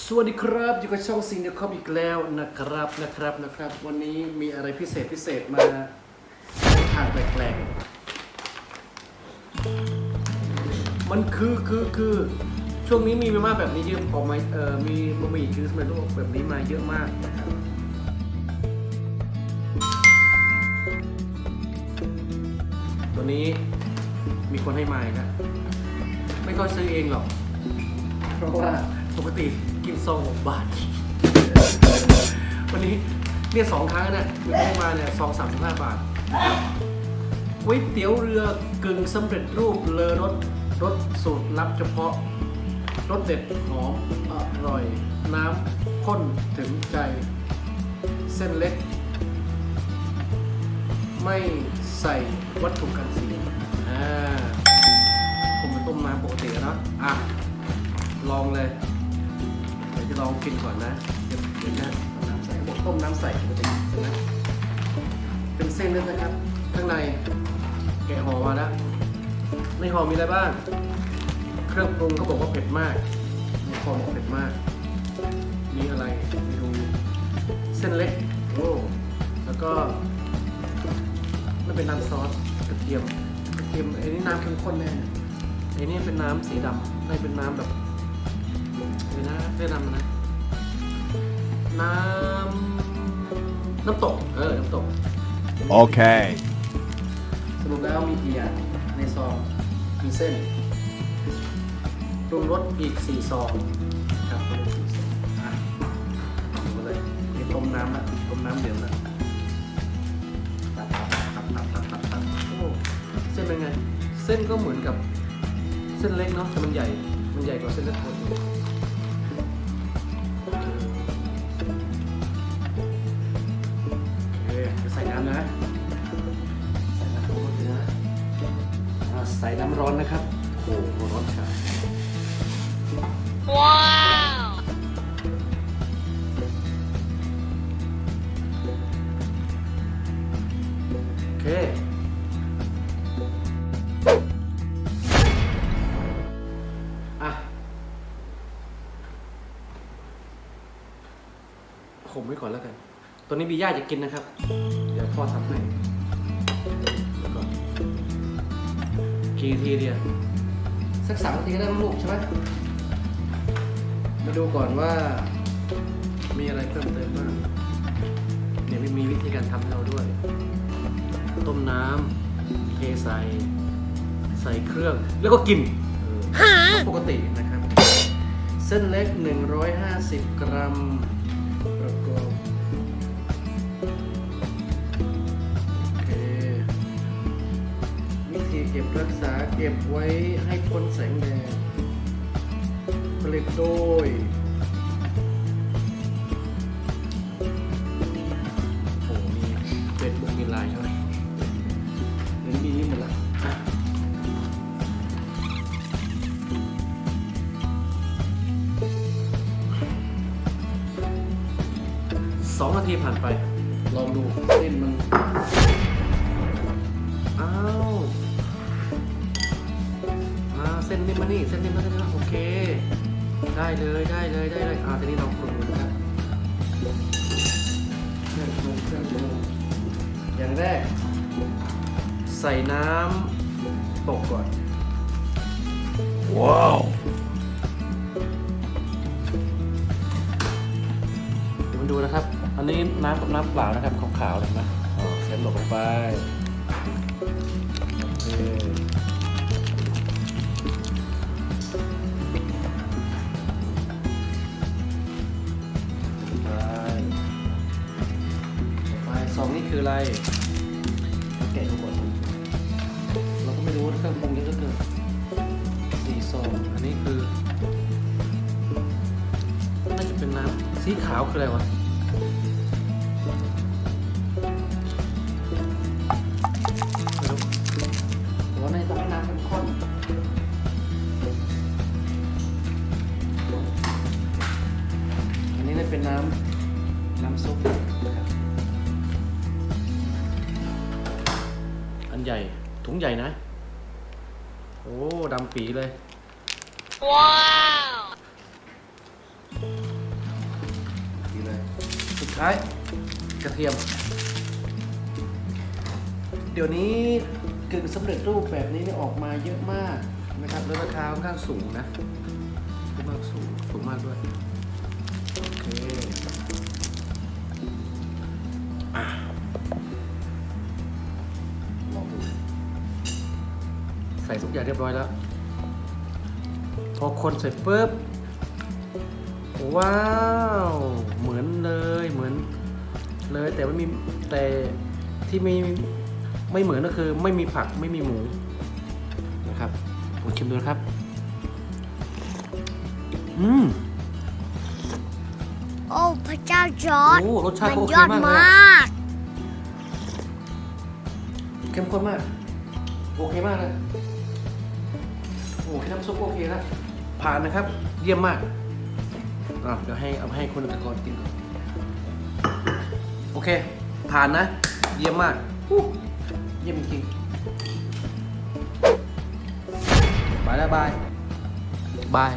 สวัสดีครับอยู่กับช่องซิงเดคอมอีกแล้วนะครับนะครับนะครับ วันนี้มีอะไรพิเศษพิเศษมาในทางแปลกๆมันคือคือคือช่วงนี้มีมาม่าแบบนี้เยอะออกมาเอ่อมีบะหมี่คือสำเร็จรูปแบบนี้มาเยอะมากนะครับตัวนี้มีคนให้มาอีกนะไม่ค่อยซื้อเองหรอกเพราะว่าปกติ กินซองหกบาท วันนี้เนี่ยสองครั้งนะมีคนให้มาเนี่ยซองสามสิบห้าบาทก๋วยเตี๋ยวเรือกึ่งสำเร็จรูปเลอรสรสสูตรลับเฉพาะรสเด็ดหอมอร่อย น้ำข้นถึงใจ เส้นเล็ก ไม่ใส่วัตถุกันเสียอ่าผมเป็นต้มน้ำปกติอะเนาะอะ ลองเลย องกินก่อนนะ เดี๋ยวเดี๋ยวนะเอาน้ำใส่บอกต้มน้ำใส่ปกตินะเป็นเส้นเลยนะครับ ข้างในแกะห่อมาแล้วในห่อมีอะไรบ้าง เครื่องปรุงเขาบอกว่าเผ็ดมากห่อบอกเผ็ดมาก มีอะไรไม่รู้เส้นเล็กโอ้แล้วก็นั่นเป็นน้ำซอสกระเทียมกระเทียมไอ้นี่น้ำเข้มข้นแน่ไอ้นี่เป็นน้ำสีดำไม่เป็นน้ำแบบ อะไรนะเรียกน้ำอะไรนะ น้ำ น้ำตก เออ น้ำตก Okay. สรุปแล้วมีกี่อย่างในซองมีเส้นปรุงรสอีกสี่ซองครับปรุงรสสี่ซองอะดูมาเลยนี่ต้มน้ำละต้มน้ำเดือดละตัดตัดตัดตัดตัดตัดตัดโอ้เส้นเป็นไง เส้นก็เหมือนกับเส้นเล็กเนาะแต่มันใหญ่ มันใหญ่กว่าเส้นเล็กปก ร้อนนะครับ โอ้โหร้อนชา Wow! โอเค อะ ผมไว้ก่อนแล้วกัน ตัวนี้บีย่าจะกินนะครับ เดี๋ยวพ่อทำให้ กี่ทีเดียวสักสามนาทีก็ได้ลูกใช่ไหมมาดูก่อนว่า มีอะไรเพิ่มเติมบ้างเดี๋ยวมีวิธีการทำให้เราด้วย ต้มน้ำเทใส่ใส่เครื่อง แล้วก็กินเออปกตินะครับ เส้นเล็ก 150 กรัม เก็บไว้ให้พ้นแสงแดดผลิตโดยโอ้มีเฟซบุ๊กมีไลน์ใช่ไหมเดี๋ยวนี้มีนี่หมดละสองนาทีผ่านไป ลองดูเส้นมัน มมานี่เส้นนิ่มมาเส้นนิ่มมาโอเค ได้เลยได้เลยได้เลยอ่าทีนี้เราปรุงนะครับเครื่องปรุงเครื่องปรุงอย่างแรก ใส่น้ำตกก่อน Wow. เดี๋ยวมาดูนะครับ อันนี้น้ำกับน้ำเปล่านะครับขาวๆเลยนะอ๋อเสร็จลงไปโอเค นี่คืออะไรแกะดูก่อนเราก็ไม่รู้ว่าเครื่องปรุงเยอะเหลือเกินสี่ซองอันนี้คือน่าจะเป็นน้ำสีขาวคืออะไรวะไม่รู้ในต้องให้น้ำเข้มข้นอันนี้เป็นน้ำ ใหญ่ ถุงใหญ่นะ โอ้ดำปีเลย ว้าวดีเลย สุดท้ายกระเทียม เดี๋ยวนี้กึ่งสำเร็จรูปแบบนี้นี่ออกมาเยอะมากนะครับแล้วราคาค่อนข้างสูงนะค่อนข้างสูงสูงมากด้วย ส่ทุกอย่างเรียบร้อยแล้ว พอคนเสร็จปุ๊บ ว้าว เหมือนเลยเหมือนเลยแต่ไม่มีแต่ที่ไม่ไม่เหมือนก็คือไม่มีผักไม่มีหมูนะครับลองชิมดูนะครับ อืมโอ้พระเจ้าจอร์ดโอ้รสชาติมันโอเคยอดมากเลยมอะาก เข้มข้นมาก โอเคมากเลย โอ้แค่น้ำซุปก็โอเคแล้วผ่านนะครับ เยี่ยมมากอะเดี๋ยวให้เอาให้คุณตะกรกินก่อนโอเค ผ่านนะ เยี่ยมมากเยี่ยมจริงบายแล้วบายบาย